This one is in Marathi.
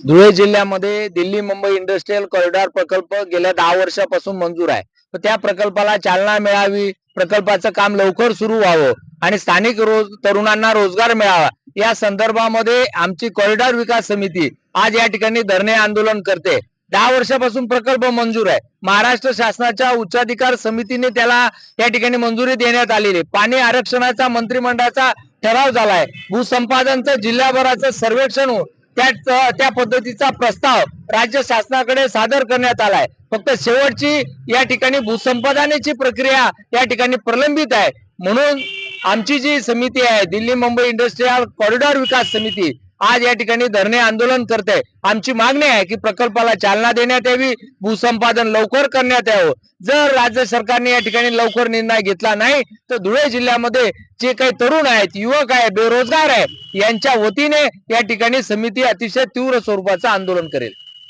धुळे जिल्ह्यामध्ये दिल्ली मुंबई इंडस्ट्रीयल कॉरिडॉर प्रकल्प गेल्या दहा वर्षापासून मंजूर आहे. तर त्या प्रकल्पाला चालना मिळावी प्रकल्पाचं काम लवकर सुरू व्हावं आणि स्थानिक रोज तरुणांना रोजगार मिळावा. या संदर्भामध्ये आमची कॉरिडॉर विकास समिती आज या ठिकाणी धरणे आंदोलन करते. दहा वर्षापासून प्रकल्प मंजूर आहे. महाराष्ट्र शासनाच्या उच्चाधिकार समितीने त्याला या ठिकाणी मंजुरी देण्यात आलेली. आहे. पाणी आरक्षणाचा मंत्रिमंडळाचा ठराव झालाय. भूसंपादनचं जिल्हाभराचं सर्वेक्षण होऊन त्या त्या पद्धतीचा प्रस्ताव राज्य शासनाकडे सादर करण्यात आलाय. फक्त शेवटची या ठिकाणी भूसंपादनाची प्रक्रिया या ठिकाणी प्रलंबित आहे. म्हणून आमची जी समिती आहे दिल्ली मुंबई इंडस्ट्रीयल कॉरिडॉर विकास समिती आज या ठिकाणी धरणे आंदोलन करते. आमची मागणी आहे की प्रकल्पाला चालना देण्यात यावी भूसंपादन लवकर करण्यात यावं. जर राज्य सरकारने या ठिकाणी लवकर निर्णय घेतला नाही तर धुळे जिल्ह्यामध्ये जे काही तरुण आहेत युवक आहे बेरोजगार आहे यांच्या वतीने या ठिकाणी समिती अतिशय तीव्र स्वरूपाचं आंदोलन करेल.